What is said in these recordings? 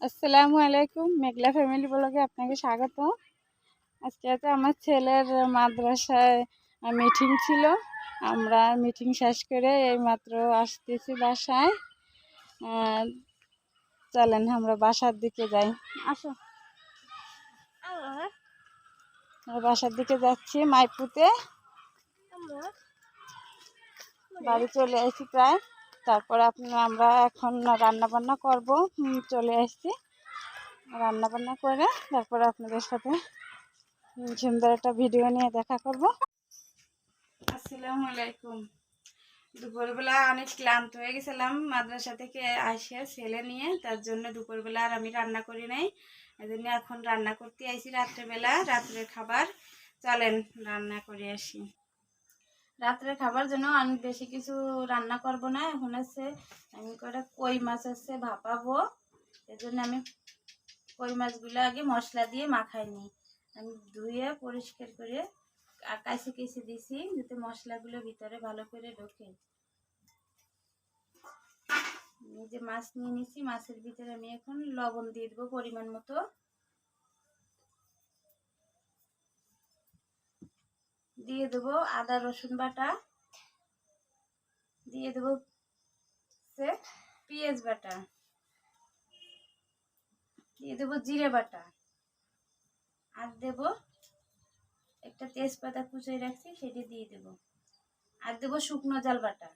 আসসালামু আলাইকুম, মেঘলা ফ্যামিলি ব্লগে আপনাকে স্বাগত আজকে হচ্ছে আমার ছেলের মাদ্রাসায় মিটিং ছিল। আমরা মিটিং শেষ করে এই মাত্র আসতেছি বাসায়। চলেন আমরা বাসার দিকে যাই। আসো। বাসার দিকে যাচ্ছি মাইপুতে। বাড়ি চলে এসেছি প্রায়। তারপরে আপনার আমরা এখন রান্না বান্না করব চলে এসেছি রান্না বান্না করে তারপরে আপনাদের সাথে সুন্দর একটা ভিডিও নিয়ে দেখা করব। আসসালামু আলাইকুম দুপুরবেলা অনেক ক্লান্ত হয়ে গেছিলাম, মাদ্রাসা থেকে আসে ছেলে নিয়ে, তার জন্য দুপুরবেলা আর আমি রান্না করি নাই। এই জন্য এখন রান্না করতে আইছি রাত্রেবেলা, রাত্রের খাবার। চলেন, রান্না করে আসি। রাত্রে খাবার জন্য আমি বেশি কিছু রান্না করব না। এখন আছে, আমি করে কই মাছ আছে ভাপাবো। এর জন্য আমি কই মাছগুলো আগে মশলা দিয়ে মাখাই নিই আমি ধুয়ে পরিষ্কার করে কাছে কেসে দিছি যাতে মশলাগুলো ভিতরে ভালো করে ঢোকে। যে মাছ নিয়ে নিছি, মাছের ভিতরে আমি এখন লবণ দিয়ে দেবো পরিমাণ মতো। দিয়ে দেবো আদা, রসুন বাটা। দিয়ে দেবো পেঁয়াজ বাটা। দিয়ে দেবো জিরে বাটা। আর দেব একটা তেজপাতা কুচিয়ে রাখছি, সেটি দিয়ে দেব। আর দেবো শুকনো জাল বাটা।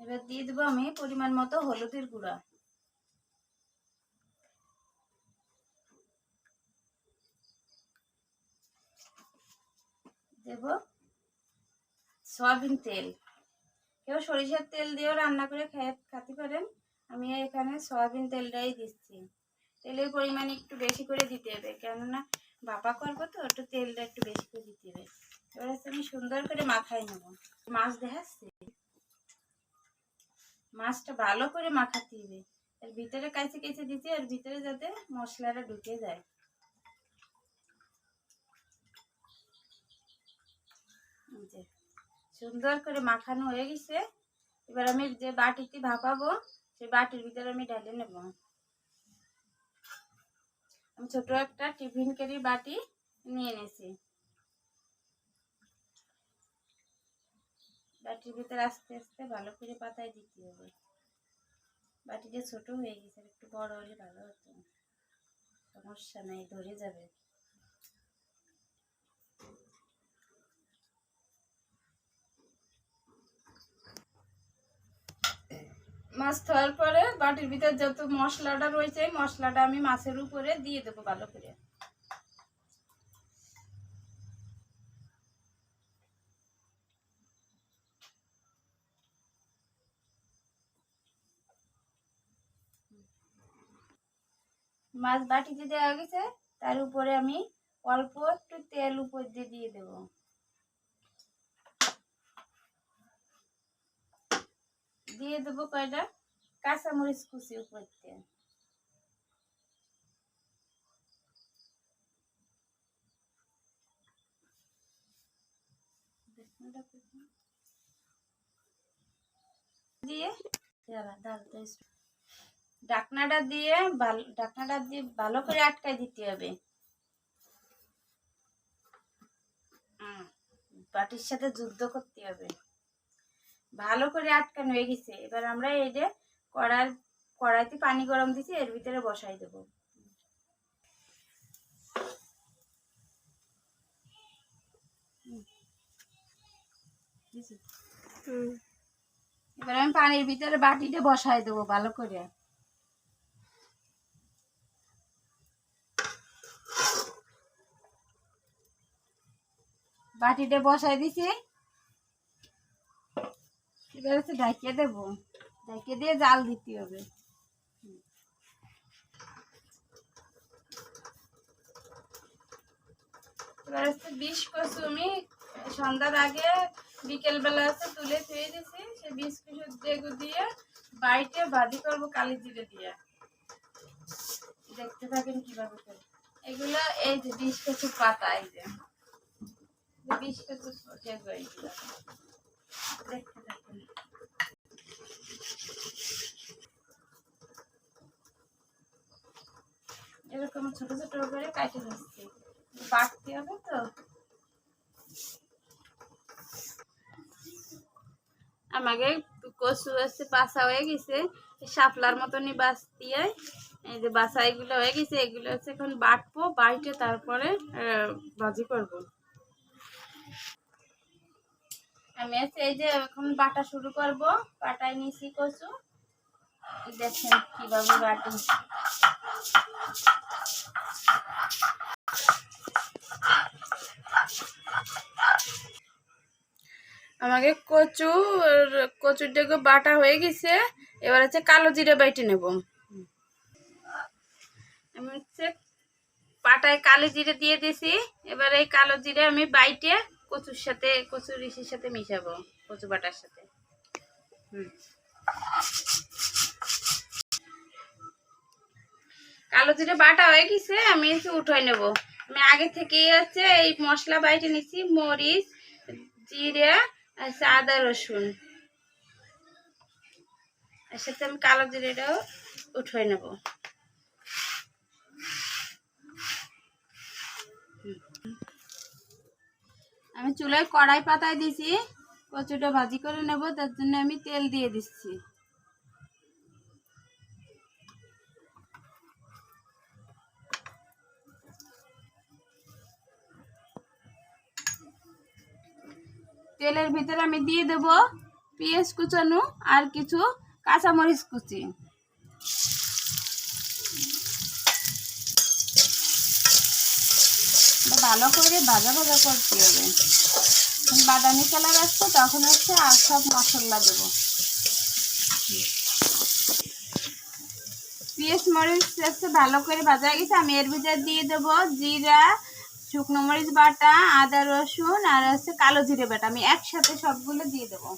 এবার দিয়ে দেবো আমি পরিমাণ মতো হলুদের গুঁড়া। দেব সয়াবিন তেল। কেউ সরিষার তেল দিয়েও রান্না করে খেতে পারেন। আমি এখানে সয়াবিন তেলটাই দিচ্ছি। তেলের পরিমাণ একটু বেশি করে দিতে হবে, কেননা বাপা করব তো, একটু তেলটা একটু বেশি করে দিতে হবে। এবার আমি সুন্দর করে মাখাই নেব। মাছ দেখাচ্ছি? মাছটা ভালো করে মাখাতে হবে। এর ভিতরে কাছে কেচে দিচ্ছি এর ভিতরে যাতে মশলাটা ঢুকে যায়। সুন্দর করে মাখানো হয়ে গেছে। এবার আমি যে বাটিতে ভাপাবো, সেই বাটির ভিতরে আমি ঢেলে নেব। আমি ছোট একটা টিফিন ক্যারি বাটি নিয়ে নিয়েছি বাটির ভিতরে আস্তে আস্তে ভালো করে পাতায় দিতে হবে। বাটিটা ছোট হয়ে গেছে একটু বড় হলে ভালো হতো। সমস্যা নেই, ধরে যাবে। মাছ ধোয়ার পরে বাটির ভিতরে যত মশলাটা রয়েছে, মশলাটা আমি মাছের উপরে দিয়ে দেবো ভালো করে। মাছ বাটিতে দেওয়া গেছে তার উপরে আমি অল্প একটু তেল উপর দিয়ে দিয়ে দেবো। দিয়ে দেবো কয়টা? কাঁচামরিচ কুচি উপর দিয়ে। দিয়ে দাঁড়া, দাঁড়া, দাঁড়া। ঢাকনাটা দিয়ে ভালো ঢাকনাটা দিয়ে ভালো করে আটকাই দিতে হবে। বাটির সাথে যুদ্ধ করতে হবে। ভালো করে আটকানো হয়ে গেছে। এবার আমরা এই যে কড়ার কড়াইতে পানি গরম দিছি এর ভিতরে বসাই দেব। এবার আমি পানির ভিতরে বাটিটা বসাই দেবো ভালো করে। বাটিটা বসাই দিছি। এবার হচ্ছে ঢাকিয়ে দেবো। ঢাকিয়ে দিয়ে জাল দিতে হবে। হচ্ছে বিষ কচু আমি। সন্ধ্যার আগে বিকেলবেলা আছে তুলে থুয়ে দিছি। সে বিষ কচু যেগু দিয়ে বাড়িতে বাদি করব কালি জিরে দিয়ে। দেখতে থাকেন কীভাবে এগুলো এই যে বিষ কচু পাতা, এই যে। এরকম ছোট ছোট করে হবে তো? আমাকে কচু আছে বাসা হয়ে গেছে। শাপলার মতনই বাস দিয়ে এই যে বাসা এগুলো হয়ে গেছে, এগুলো হচ্ছে এখন বাটবো বাড়িতে তারপরে ভাজি করব। আমি হচ্ছে এই যে এখন বাটা শুরু করব। বাটায় নিছি কচু। দেখেন কীভাবে বাটি। আমাকে কচু কচুর ডেকে বাটা হয়ে গেছে। এবার হচ্ছে কালো জিরে বাইটে নেব। আমি হচ্ছে পাটায় কালো জিরে দিয়ে দিছি। এবার এই কালো জিরে আমি বাইটে কচুর সাথে, কচুর ইসির সাথে মিশাবো, কচু বাটার সাথে। হুম। কালো জিরে বাটা হয়ে গেছে, আমি হচ্ছে উঠাই নেব। আমি আগে থেকেই হচ্ছে এই মশলা বাইটে নিছি, মরিচ, জিরে, আর আদা রসুন। এর সাথে আমি কালো জিরেটাও উঠাই নেব। আমি চুলায় কড়াই পাতায় দিছি, কচুটা ভাজি করে নেব, তার জন্য আমি তেল দিয়ে দিচ্ছি। তেলের ভিতরে আমি দিয়ে দেব পেঁয়াজ কুচানো আর কিছু কাঁচামরিচ কুচি। ভালো করে ভাজা ভাজা করতে হবে বাদামি কালার আসছে, তখন হচ্ছে আর সব মশলা দেবো। পেঁয়াজ, মরিচ হচ্ছে ভালো করে ভাজা গেছে। আমি এর ভিতরে দিয়ে দেবো জিরা, শুকনো মরিচ বাটা, আদা রসুন আর হচ্ছে কালো জিরে বাটা। আমি একসাথে সবগুলো দিয়ে দেবো।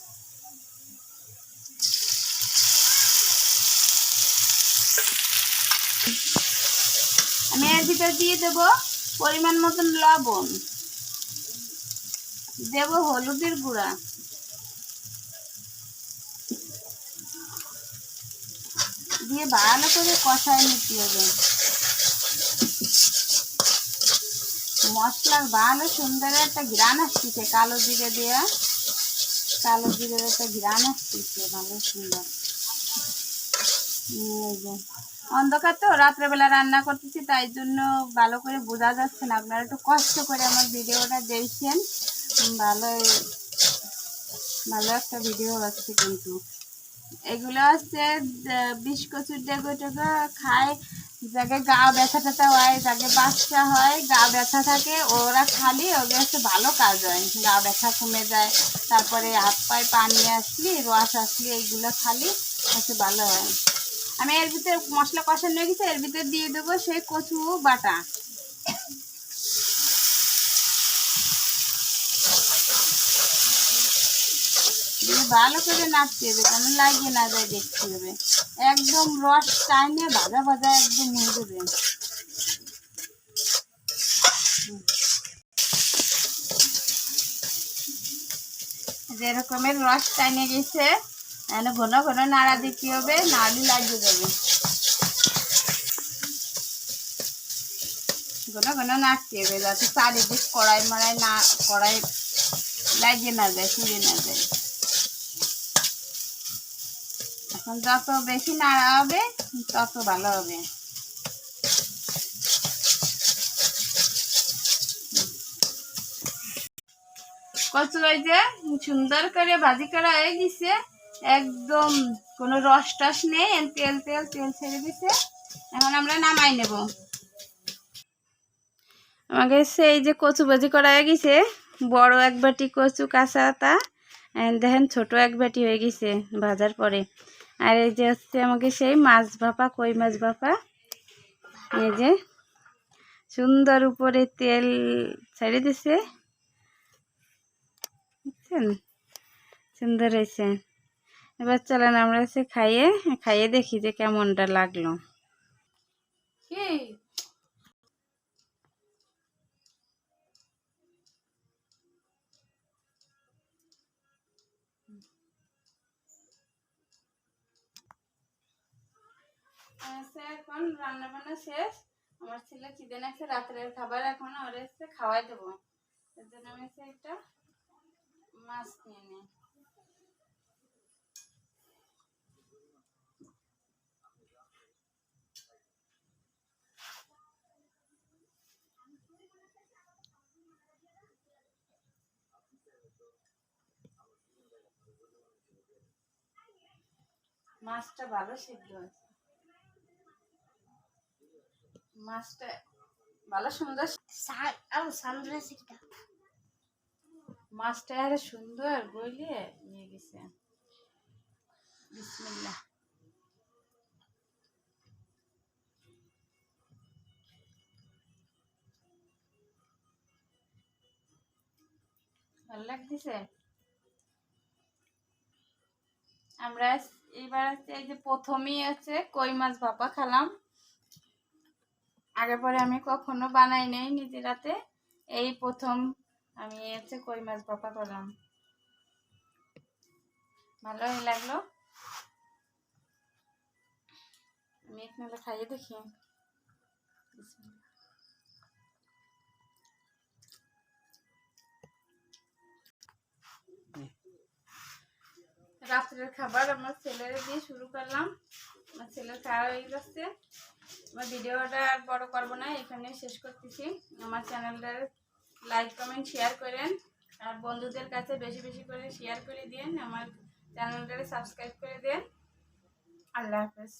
আমি এর ভিতরে দিয়ে দেব পরিমাণ মতন লবণ। দেব হলুদের গুঁড়া। দিয়ে ভালো করে কষায় নিতে হবে। মশলার ভালো সুন্দর একটা ঘ্রাণ আসতেছে, কালো জিরে দেওয়া কালো জিরের একটা ঘ্রাণ আসতেছে, ভালো সুন্দর। অন্ধকার তো, রাত্রেবেলা রান্না করতেছি, তাই জন্য ভালো করে বোঝা যাচ্ছে না। আপনারা একটু কষ্ট করে আমার ভিডিওটা দেখছেন ভালো ভালো একটা ভিডিও হচ্ছে কিন্তু। এগুলো হচ্ছে বিষ কচুর ডেগো টেগো খায়, যাকে গা ব্যথা ট্যাথা হয়, যাকে বাচ্চা হয়, গা ব্যথা থাকে, ওরা খালি ওদের হচ্ছে ভালো কাজ হয়। গা ব্যথা কমে যায়, তারপরে হাত পায়ে পানি আসলি, রস আসলি, এইগুলো খালি হচ্ছে ভালো হয়। আমি এর ভিতরে মশলা কষানো হয়ে গেছে, এর ভিতরে দিয়ে দেবো সেই কচু বাটা। ভালো করে নাড়তে হবে কেন লাগিয়ে না যায় দেখতে হবে। একদম রস টাইনে ভাজা ভাজা একদম হয়ে যাবে। যেরকমের রস টাইনে গেছে এখানে ঘন ঘন নাড়া দিতে হবে? নাড়ি লাগিয়ে যাবে। ঘন ঘন নাড়তে হবে যাতে চারিদিক কড়াই মড়াই না, কড়াই লাগিয়ে না যায়, পুড়ে না যায়। এখন যত বেশি নাড়া হবে, তত ভালো হবে। কচু এই যে সুন্দর করে ভাজি করা হয়ে গেছে। একদম কোনো রস টস নেই তেল তেল তেল ছেড়ে দিছে। এখন আমরা নামাই নেব। আমাকে সেই যে কচু ভাজি করা হয়ে গেছে, বড় এক বাটি কচু, কাঁচা আতা, and দেখেন ছোট এক বাটি হয়ে গেছে ভাজার পরে। আর এই যে হচ্ছে আমাকে সেই মাছ ভাপা, কই মাছ ভাপা, এই যে সুন্দর উপরে তেল ছেড়ে দিছে। বুঝছেন? সুন্দর হয়েছে। এবার চলেন আমরা সে খাইয়ে খাইয়ে দেখি যে কেমনটা লাগল। কি এখন রান্না বান্না শেষ। আমার ছেলে খিদে নাকছে রাত্রের খাবার এখন ওর এসে খাওয়াই দেবো। এর জন্য আমি একটা মাছ নিয়ে নিই। মাছটা ভালো সিদ্ধ মাছটা ভালো সুন্দর সানরাইজটা মাছটা আরে সুন্দর গলিয়ে নিয়ে গেছে। বিসমিল্লাহ। ভালো লাগতেছে? আমরা এইবার হচ্ছে এই যে প্রথমেই হচ্ছে কই মাছ ভাপা খেলাম। আগে পরে আমি কখনো বানাই নাই নিজের হাতে। এই প্রথম আমি হচ্ছে কই মাছ ভাপা করলাম। ভালোই লাগল। আমি এখানে খাইয়ে দেখি। রাত্রের খাবার আমার ছেলের দিয়ে শুরু করলাম। আমার ছেলের খাওয়া হয়ে গেছে। আমার ভিডিওটা আর বড় করব না, এখানে শেষ করতেছি। আমার চ্যানেলটার লাইক কমেন্ট শেয়ার করেন। আর বন্ধুদের কাছে বেশি বেশি করে শেয়ার করে দিন। আমার চ্যানেলটাকে সাবস্ক্রাইব করে দেন। আল্লাহ হাফেজ।